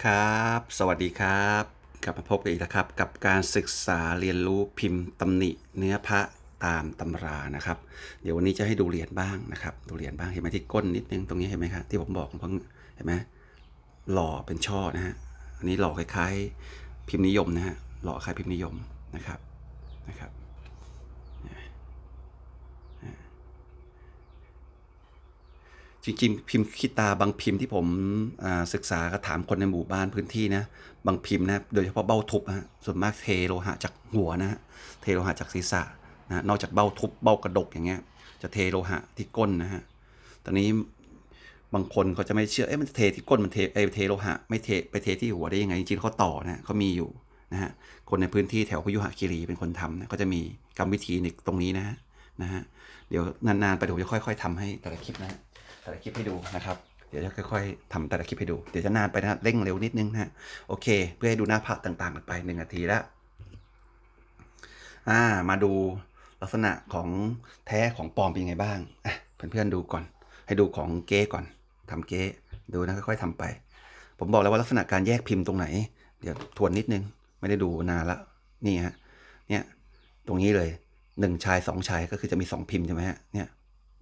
ครับ สวัสดีครับ กลับมาพบกันอีกแล้วครับ กับการศึกษาเรียนรู้พิมพ์ตำหนิเนื้อพระตามตำรานะครับ เดี๋ยววันนี้จะให้ดูเหรียญบ้างนะครับ ดูเหรียญบ้างเห็นไหมที่ก้นนิดนึงตรงนี้เห็นไหมครับที่ผมบอกเพิ่งเห็นไหมหล่อเป็นช่อนะฮะอันนี้หล่อคล้ายๆพิมพ์นิยมนะฮะหล่อคล้ายพิมพ์นิยมนะครับนะครับ จริงๆ พิมพ์คิตาบางพิมพ์ที่ผมศึกษาก็ถามคนในหมู่บ้านพื้นที่นะบางพิมพ์นะโดยเฉพาะเบ้าทุบฮะส่วนมากเทโลหะจากหัวนะฮะเทโลหะจากศีรษะนะนอกจากเบ้าทุบเบ้ากระดกอย่างเงี้ย จะเทโลหะที่ก้นนะฮะตอนนี้บางคนเขาจะไม่เชื่อเอ๊ะมันเทที่ก้นมันเทเอ้ยเทโลหะไม่เทไปเทที่หัวได้ยังไงจริงๆเขาต่อนะเขามีอยู่นะฮะคนในพื้นที่แถวพยุหคีรีเป็นคนทำนะเขาจะมีกรรมวิธีในตรงนี้นะฮะนะฮะเดี๋ยวนานๆไปเดี๋ยวผมจะค่อย ๆทำให้แต่ละคลิปนะฮะ แต่ละคลิปให้ดูนะครับ เดี๋ยวจะค่อยๆทำแต่ละคลิปให้ดู เดี๋ยวจะนานไปนะเร่งเร็วนิดนึงนะโอเค เพื่อให้ดูหน้าพระต่างๆกันไปหนึ่งนาทีแล้วอ่ามาดูลักษณะของแท้ของปลอมเป็นยังไงบ้างอะเพื่อนๆดูก่อน ให้ดูของเก๊ก่อนทำเก๊ดูนะค่อยๆทำไป ผมบอกแล้วว่าลักษณะการแยกพิมพ์ตรงไหน เดี๋ยวทวนนิดนึงไม่ได้ดูนานละนี่ฮะเนี่ยตรงนี้เลยหนึ่งชายสองชายก็คือจะมีสองพิมพ์ใช่ไหมฮะเนี่ย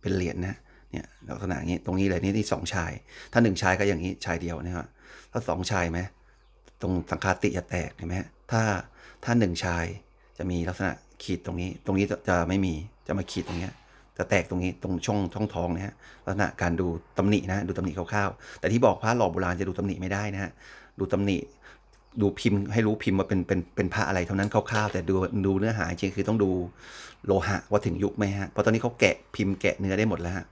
เป็นเหรียญนะ เนี่ยลักษณะนี้ตรงนี้เลยนี่ที่สองชาย ถ้าหนึ่งชายก็อย่างนี้ชายเดียวนะครับถ้าสองชายไหมตรงสังคาติจะแตกเห็นไหมถ้าถ้าหนึ่งชายจะมีลักษณะขีดตรงนี้ ตรงนี้จะไม่มีจะมาขีดตรงเนี้ยจะแตกตรงนี้ตรงช่องช่องท้องเนี่ยฮะลักษณะการดูตำหนินะดูตำหนิคร่าวๆแต่ที่บอกพระหล่อโบราณจะดูตำหนิไม่ได้นะฮะดูตำหนิดูพิมพ์ให้รู้พิมพ์ว่าเป็นเป็นเป็นพระอะไรเท่านั้นคร่าวๆแต่ดูดูเนื้อหาจริงคือต้องดูโลหะว่าถึงยุคไหมฮะเพราะตอนนี้เขาแกะพิมพ์แกะเนื้อได้หมดแล้วฮะ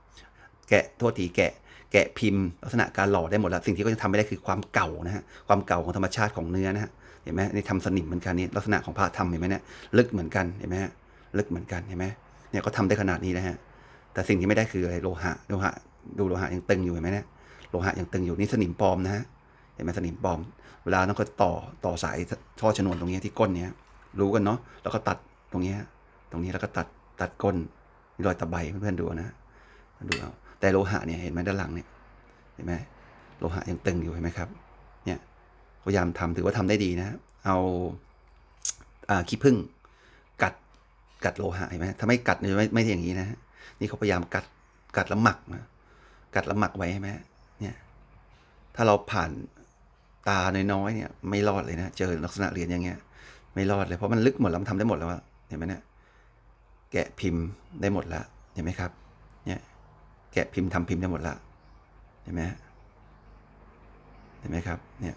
แกะโทษทีแกะ แกะพิมพ์ ลักษณะการหล่อได้หมดแล้ว สิ่งที่เขาจะทำไม่ได้คือความเก่านะฮะ ความเก่าของธรรมชาติของเนื้อนะฮะ เห็นไหมนี่ทำสนิมเหมือนกันนี่ลักษณะของพระทำเห็นไหมเนี่ย ลึกเหมือนกัน เห็นไหมฮะ ลึกเหมือนกัน เห็นไหมเนี่ยก็ทำได้ขนาดนี้นะฮะ แต่สิ่งที่ไม่ได้คืออะไรโลหะ โลหะ ดูโลหะยังตึงอยู่เห็นไหมเนี่ย โลหะยังตึงอยู่นี่สนิมปลอมนะฮะ เห็นไหมสนิมปลอม เวลาต้องก็ต่อ ต่อสายท่อชนวนตรงนี้ที่ก้นเนี้ย รู้กันเนาะ แล้วก็ตัดตรงนี้ ตรงนี้แล้วก็ตัด ตัดก้นนี่รอยตะไบเพื่อนๆดูนะ ดูเอา แต่โลหะเนี่ยเห็นไหมด้านหลังเนี่ยเห็นไหมโลหะยังตึงอยู่เห็นไหมครับเนี่ยพยายามทำถือว่าทำได้ดีนะ เอาขี้ผึ้งกัดกัดโลหะเห็นไหมถ้าไม่กัดไม่ไม่อย่างนี้นะนี่เขาพยายามกัดกัดแล้วหมักนะกัดแล้วหมักไว้ใช่ไหมเนี่ยถ้าเราผ่านตาน้อยๆเนี่ยไม่รอดเลยนะเจอลักษณะเหรียญอย่างเงี้ย ไม่รอดเลยเพราะมันลึกหมดแล้วมันทำได้หมดแล้วเห็นไหมเนี่ยแกะพิมพ์ได้หมดแล้วเห็นไหมครับ แกะพิมพ์ทำพิมพ์ได้หมดละเห็นไหมฮะเห็นไหมครับ เนี่ย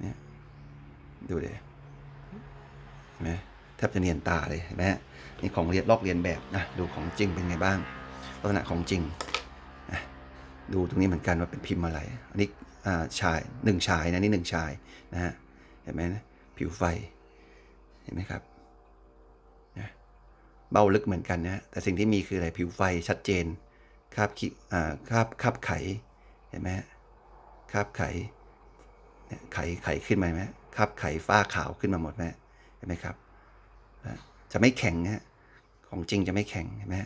เนี่ย ดูเดเห็นไหมแทบจะเนียนตาเลยเห็นไหมฮะนี่ของเรียนลอกเรียนแบบนะดูของจริงเป็นไงบ้าง ลักษณะของจริง ดูตรงนี้เหมือนกันว่าเป็นพิมพ์อะไร อันนี้อ่าชายหนึ่งชายนะนี่หนึ่งชายนะฮะ เห็นไหมนะผิวไฟ เห็นไหมครับ เบ้าลึกเหมือนกันนะแต่สิ่งที่มีคืออะไรผิวไฟชัดเจนคาบขีอ่าคาบคาบไขเห็นไหมคาบไขเนี่ยไขไขขึ้นมาไหมคาบไขฝ้าขาวขึ้นมาหมดไหมเห็นไหมครับจะไม่แข็งนะฮะของจริงจะไม่แข็งเห็นไหม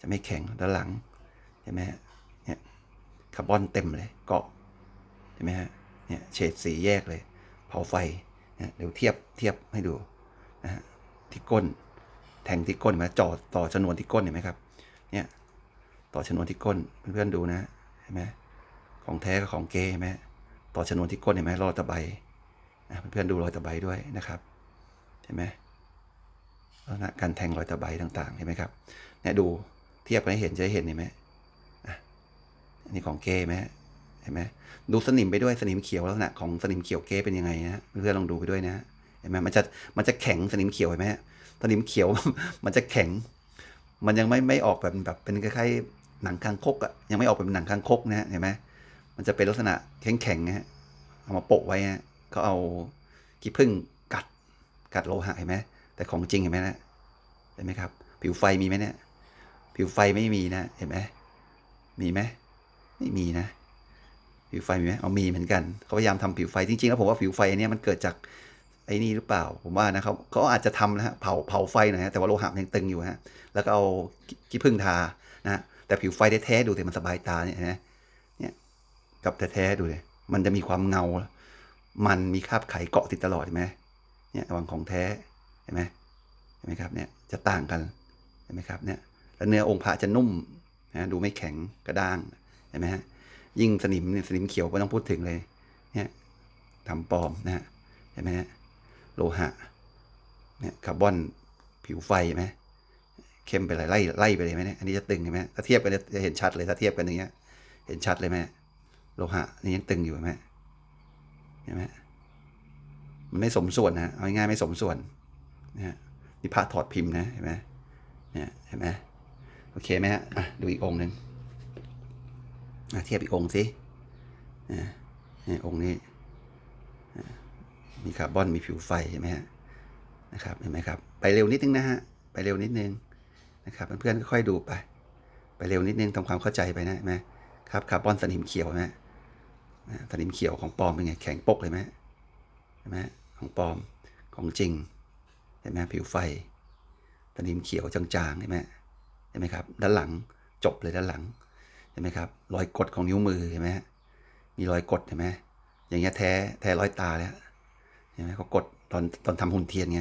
จะไม่แข็งด้านหลังเห็นไหมเนี่ยคาร์บอนเต็มเลยเกาะเห็นไหมฮะเนี่ยเฉดสีแยกเลย เผาไฟเดี๋ยวเทียบเทียบให้ดูนะฮะที่ก้น แทงที่ก้นเห็นไหมาจ่อต่อชนวนที่ก้นเห็นไหมครับ เนี่ย ต่อชนวนที่ก้นเพื่อนๆดูนะเห็นไหมของแท้กับของเก๊เห็นไหมต่อชนวนที่ก้นเห็นไหมรอยตะไบนะเพื่อนๆดูรอยตะไบด้วยนะครับเห็นไหมลักษณะการแทงรอยตะไบต่างๆเห็นไหมครับเนี่ยดูเทียบกันให้เห็นจะได้เห็นเห็นไหมอันนี้ของเก๊ไหมเห็นไหมดูสนิมไปด้วยสนิมเขียวลักษณะของสนิมเขียวเก๊เป็นยังไงนะเพื่อนๆลองดูไปด้วยนะเห็นไหมมันจะมันจะแข็งสนิมเขียวเห็นไหม สนิมเขียวมันจะแข็ง มันยังไม่ไม่ออกแบบแบบเป็นคล้ายๆหนังคางคกอะยังไม่ออกเป็นหนังคางคกนะฮะเห็นไหมมันจะเป็นลักษณะแข็งแข็งๆนะฮะเอามาโปะไว้ฮะเขาเอาขี้ผึ้งกัดกัดโลหะเห็นไหมแต่ของจริงเห็นไหมนะเห็นไหมครับ ผิวไฟมีไหมเนี่ย ผิวไฟไม่มีนะเห็นไหมมีไหมไม่มีนะผิวไฟมีไหมเอามีเหมือนกันเขาพยายามทำผิวไฟจริงๆแล้วผมว่าผิวไฟอันนี้มันเกิดจาก ไอ้นี่หรือเปล่าผมว่านะครับเขาอาจจะทำนะฮะเผาเผาไฟหน่อยฮะแต่ว่าโลหะมันยังตึงอยู่ฮะแล้วก็เอาขี้ผึ้งทานะฮะแต่ผิวไฟแท้ๆดูแต่มันสบายตาเนี่ยนะเนี่ยกับแท้ๆดูเลยมันจะมีความเงา มันมีคราบไขเกาะติดตลอดเห็นไหมเนี่ยว่างของแท้เห็นไหมเห็นไหมครับเนี่ยจะต่างกันเห็นไหมครับเนี่ยแล้วเนื้อองค์พระจะนุ่มนะดูไม่แข็งกระด้างเห็นไหมฮะยิ่งสนิมเนี่ยสนิมเขียวไม่ต้องพูดถึงเลยเนี่ยทำปลอมนะฮะเห็นไหมฮะ โลหะเนี่ยคาร์บอนผิวไฟไหมเข้มไปเลยไล่ไล่ไปเลยไหมเนี่ยอันนี้จะตึงเห็นไหมถ้าเทียบกันจะเห็นชัดเลยถ้าเทียบกันอย่างเงี้ย เห็นชัดเลยไหมโลหะนี่ยังตึงอยู่ไหมเห็นไหมมันไม่สมส่วนนะเอาง่ายๆไม่สมส่วนนะนี่พระถอดพิมพ์นะเห็นไหมเนี่ยเห็นไหมโอเคไหมฮะอะดูอีกองหนึ่งอะเทียบอีกองสิอะนี่ยองค์นี้ มีคาร์บอน มีผิวไฟเห็นไหมฮะนะครับเห็นไหมครับ ไปเร็วนิดนึงนะฮะ ไปเร็วนิดนึงนะครับเพื่อนๆค่อยดูไป ไปเร็วนิดนึงทำความเข้าใจไปนะไหมครับคาร์บอนสนิมเขียวไหมสนิมเขียวของปลอมเป็นไงแข็งปกเลยไหมเห็นไหมของปลอมของจริงเห็นไหมผิวไฟสนิมเขียวจางๆเห็นไหมเห็นไหมครับ ด้านหลังจบเลยด้านหลังเห็นไหมครับรอยกดของนิ้วมือเห็นไหมมีรอยกดเห็นไหมอย่างเงี้ยแท้แท้ร้อยตาแล้ว เห็นไหมเขากดตอนตอนทำหุ่นเทียนไง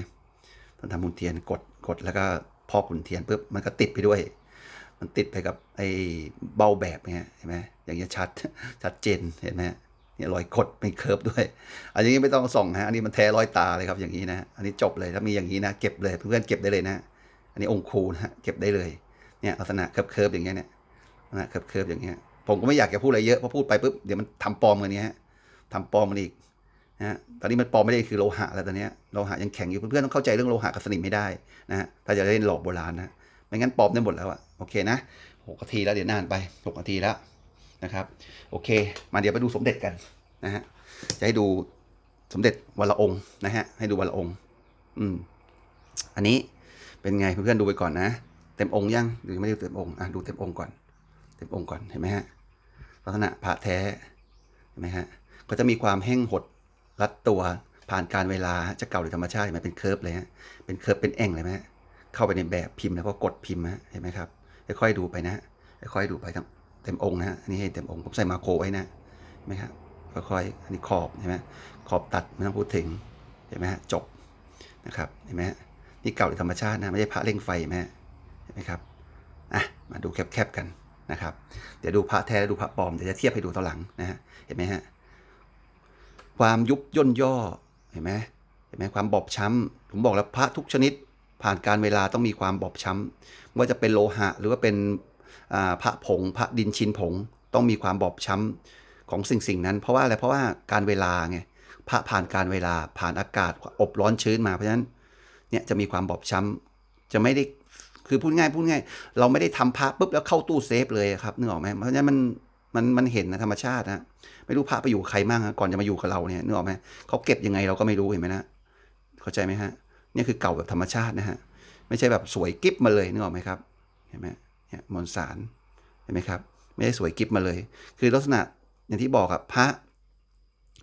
ตอนทำหุ่นเทียนกดกดแล้วก็พอกหุ่นเทียนปุ๊บมันก็ติดไปด้วย มันติดไปกับไอ้เบ้าแบบเนี่ยเห็นไหมอย่างเงี้ยชัดชัดเจนเห็นไหมเนี่ยรอยกดเป็นเคิร์ฟด้วย อันนี้ไม่ต้องส่องฮะอันนี้มันแท้รอยตาเลยครับอย่างนี้นะอันนี้จบเลยถ้ามีอย่างนี้นะเก็บเลยเพื่อนๆเก็บได้เลยนะ อันนี้องค์ครูนะเก็บได้เลยเนี่ยลักษณะเคิร์ฟเคิร์ฟอย่างเงี้ยเนี่ยลักษณะเคิร์ฟเคิร์ฟอย่างเงี้ยผมก็ไม่อยากจะพูดอะไรเยอะเพราะพูดไปปุ๊บเดี๋ยวมันทำปลอมกันเนี้ยฮะทำปลอมมันอีก นะตอนนี้มันปลอมไม่ได้คือโลหะแล้วตอนนี้โลหะยังแข็งอยู่เพื่อนๆต้องเข้าใจเรื่องโลหะกับสนิมไม่ได้นะฮะถ้าจะเล่นหลอกโบราณนะไม่งั้นปลอมได้หมดแล้วอะโอเคนะหกนาทีแล้วเดี๋ยวนานไปหกนาทีแล้วนะครับ โอเค มาเดี๋ยวไปดูสมเด็จกันนะฮะจะให้ดูสมเด็จวันละองค์นะฮะให้ดูวันละองค์ อืม อันนี้เป็นไงเพื่อนๆดูไปก่อนนะเต็มองค์ยังหรือไม่ได้เต็มองค์อะดูเต็มองค์ก่อน เต็มองค์ก่อนเห็นไหมฮะลักษณะพระแท้เห็นไหมฮะก็จะมีความแห้งหด รัดตัวผ่านการเวลาจะเก่าหรือธรรมชาติเห็นเป็นเคิร์ฟเลยฮะเป็นเคิร์ฟเป็นแอ่งเลยไหมฮะเข้าไปในแบบพิมพ์แล้วก็กดพิมพ์ฮะเห็นไหมครับค่อยๆดูไปนะค่อยๆดูไปทั้งเต็มองค์นะฮะอันนี้ให้เต็มองค์ผมใส่มาโครไว้นะเห็นไหมครับค่อยๆอันนี้ขอบเห็นไหมขอบตัดไม่ต้องพูดถึงเห็นไหมฮะจบนะครับเห็นไหมฮะนี่เก่าหรือธรรมชาตินะไม่ใช่พระเร่งไฟไหมเห็นไหมครับอะมาดูแคบๆกันนะครับ เดี๋ยวดูพระแท้และดูพระปลอมเดี๋ยวจะเทียบให้ดูตอนหลังนะฮะเห็นไหมฮะ ความยุบย่นย่อเห็นไหมเห็นไหมความบอบช้ำผมบอกแล้วพระทุกชนิดผ่านการเวลาต้องมีความบอบช้ำว่าจะเป็นโลหะหรือว่าเป็นพระผงพระดินชินผง ต้องมีความบอบช้ำของสิ่งสิ่งนั้น เพราะว่าอะไรเพราะว่าการเวลาไงพระผ่านการเวลาผ่านอากาศอบร้อนชื้นมาเพราะฉะนั้นเนี่ยจะมีความบอบช้ำจะไม่ได้คือพูดง่ายพูดง่าย เราไม่ได้ทำพระปุ๊บแล้วเข้าตู้เซฟเลยครับนึกออกไหมเพราะฉะนั้นมัน มันมันเห็นนะธรรมชาตินะไม่รู้พระไปอยู่ใครมั่งอะก่อนจะมาอยู่กับเราเนี่ยนึกออกไหมเขาเก็บยังไงเราก็ไม่รู้เห็นไหมนะเข้าใจไหมฮะนี่คือเก่าแบบธรรมชาตินะฮะไม่ใช่แบบสวยกิ๊บมาเลยนึกออกไหมครับเห็นไหมเนี่ยมวลสารเห็นไหมครับ ไม่ได้สวยกิ๊บมาเลย คือลักษณะอย่างที่บอกอะพระ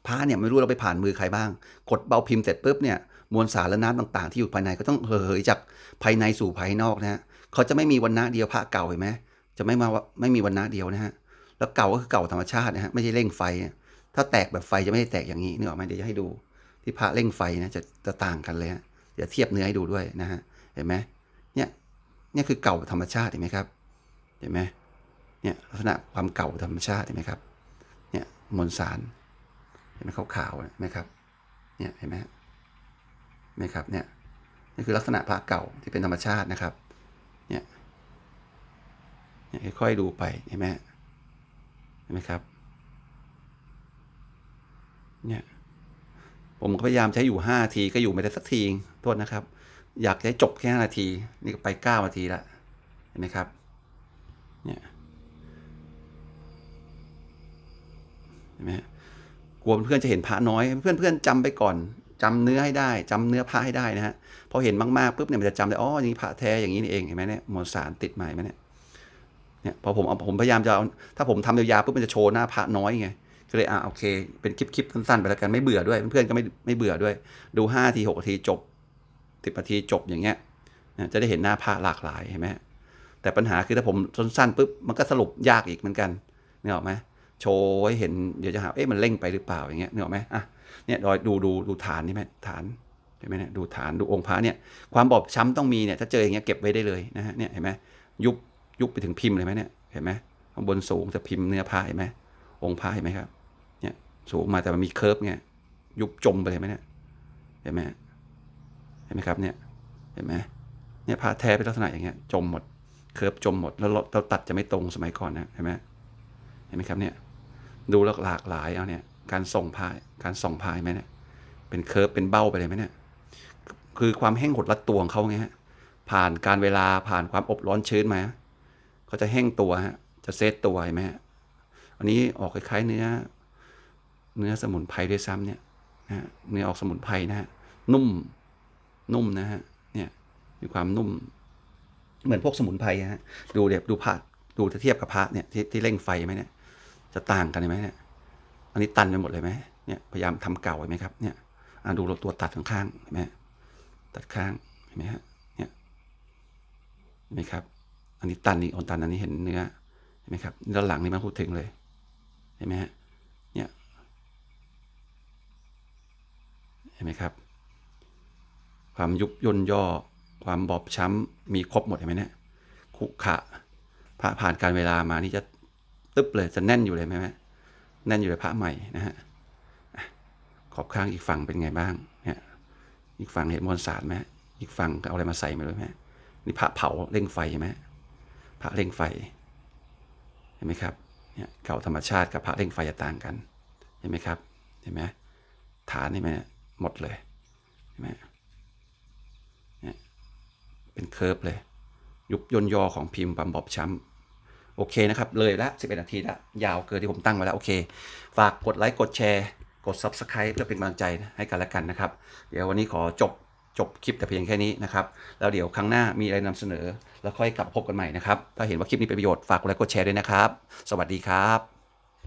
พระเนี่ยไม่รู้เราไปผ่านมือใครบ้าง กดเบาพิมพ์เสร็จปุ๊บเนี่ยมวลสารและน้ำต่างๆ ที่อยู่ภายในก็ต้องเหยจากภายในสู่ภายนอกนะฮะเขาจะไม่มีวันณะเดียวพระเก่าเห็นไหมจะไม่มาว่าไม่มีวันณะเดียวนะฮะ แล้วเก่าก็คือเก่าธรรมชาตินะฮะไม่ใช่เร่งไฟ ถ้าแตกแบบไฟจะไม่ได้แตกอย่างนี้นึกออกไหมเดี๋ยวจะให้ดูที่พระเร่งไฟนะจะจะต่างกันเลยฮะเดี๋ยวเทียบเนื้อให้ดูด้วยนะฮะเห็นไหมเนี่ยเนี่ยคือเก่าธรรมชาติเห็นไหมครับเห็นไหมเนี่ยลักษณะความเก่าธรรมชาติเห็นไหมครับเนี่ยมวลสารเห็นไหมขาวๆเห็นไหมครับเนี่ยเห็นไหมเห็นไหมครับเนี่ยนี่คือลักษณะพระเก่าที่เป็นธรรมชาตินะครับเนี่ยค่อยๆดูไปเห็นไหม เห็นไหมครับ เนี่ย ผมก็พยายามใช้อยู่ห้าทีก็อยู่ไม่ได้สักทีโทษนะครับ อยากให้จบแค่ห้านาที นี่ก็ไปเก้านาทีละเห็นไหมครับ เนี่ยเห็นไหมกลัวเพื่อนจะเห็นพระน้อย เพื่อนๆจำไปก่อนจำเนื้อให้ได้จำเนื้อพระให้ได้นะฮะพอเห็นมากๆปุ๊บเนี่ยมันจะจำได้อ๋ออย่างนี้พระแท้อย่างนี้นี่เองเห็นไหมเนี่ยมวลสารติดมาเห็นไหมเนี่ย เนี่ยพอผมเอาผมพยายามจะเอาถ้าผมทำยาวๆปุ๊บมันจะโชว์หน้าพระน้อยไงก็เลยอะโอเค เป็นคลิปๆสั้นๆไปแล้วกันไม่เบื่อด้วย เพื่อนๆก็ไม่ไม่เบื่อด้วย ดูห้าทีหกนาทีจบสิบนาทีจบอย่างเงี้ยนะจะได้เห็นหน้าพระหลากหลายเห็นไหมแต่ปัญหาคือถ้าผมสั้นๆปุ๊บมันก็สรุปยากอีกเหมือนกันนึกออกไหมโชว์ให้เห็นเดี๋ยวจะหาเอ๊ะมันเร่งไปหรือเปล่าอย่างเงี้ยนึกออกไหมอะเนี่ยรอยดูดูดูฐานนี่ไหมฐานเห็นไหมเนี่ยดูฐานดูองค์พระเนี่ยความบอบช้ำต้องมีเนี่ยถ้าเจออย่างเงี้ยเก็บไว้ได้เลยนะฮะเนี่ยเห็นไหมยุบ ยุบไปถึงพิมพ์เลยไหมเนี่ยเห็นไหมข้างบนสูงจะพิมพ์เนื้อผ้าเห็นไหมองค์พระเห็นไหมครับเนี่ยสูงมาแต่มันมีเคิร์ฟไงยุบจมไปเลยไหมเนี่ยเห็นไหมเห็นไหมครับเนี่ยเห็นไหมเนี่ยพระแท้เป็นลักษณะอย่างเงี้ยจมหมดเคิร์ฟจมหมดแล้วเราตัดจะไม่ตรงสมัยก่อนนะเห็นไหมเห็นไหมครับเนี่ยดูแล้วหลากหลายเอาเนี่ยการส่งพายการส่งพายไหมเนี่ยเป็นเคิร์ฟเป็นเบ้าไปเลยไหมเนี่ยคือความแห้งหดรัดตัวของเขาไงฮะผ่านการเวลาผ่านความอบร้อนชื้นมา เขาจะแห้งตัวฮะจะเซตตัวเห็นไหมฮะอันนี้ออกคล้ายๆเนื้อ เนื้อสมุนไพรด้วยซ้ำเนี่ยนะฮะเนื้อออกสมุนไพรนะฮะนุ่มนุ่มนะฮะเนี่ยมีความนุ่ม เหมือนพวกสมุนไพรฮะดูเดี๋ยวดูพระดูถ้าเทียบกับพระเนี่ยที่ที่เร่งไฟไหมเนี่ยจะต่างกันไหมเนี่ยอันนี้ตันไปหมดเลยไหมเนี่ยพยายามทำเก่าเห็นไหมครับเนี่ยดูตัวตัดข้างๆเห็นไหมตัดข้างเห็นไหมฮะเนี่ยเห็นไหมครับ นนี้ตันนี่อนตันอันนี้เห็นเนื้อเห็นไหมครับด้านหลังนี่มันพูดถึงเลยเห็นไหมฮะเนี่ยเห็นไหมครับ ความยุบย่นย่อ ความบอบช้ำมีครบหมดเห็นไหมเนี่ยขุขะพระผ่านการเวลามานี่จะตึ๊บเลยจะแน่นอยู่เลยไหมแม่แน่นอยู่เลยพระใหม่นะฮะขอบข้างอีกฝั่งเป็นไงบ้างเนี่ยอีกฝั่งเห็นมวลสารไหมอีกฝั่งเอาอะไรมาใส่ไมาด้ไหมนี่พระเผาเร่งไฟใช่ไหม พระเร่งไฟ เห็นไหมครับเนี่ยเก่าธรรมชาติกับพระเร่งไฟจะต่างกัน เห็นไหมครับ เห็นไหมฐานนี่ไหมหมดเลย เห็นไหมเนี่ยเป็นเคิร์ฟเลย ยุบย่นย่อของพิมพ์ความบอบช้ำ โอเคนะครับ เลยละ11นาทีละ ยาวเกินที่ผมตั้งไว้แล้ว โอเค ฝากกดไลค์ กดแชร์ กด Subscribe เพื่อเป็นกำลังใจให้กันและกันนะครับ เดี๋ยววันนี้ขอจบ จบคลิปแต่เพียงแค่นี้นะครับ แล้วเดี๋ยวครั้งหน้ามีอะไรนำเสนอ แล้วค่อยกลับพบกันใหม่นะครับ ถ้าเห็นว่าคลิปนี้เป็นประโยชน์ฝากกดไลค์กดแชร์ด้วยนะครับ สวัสดีครับ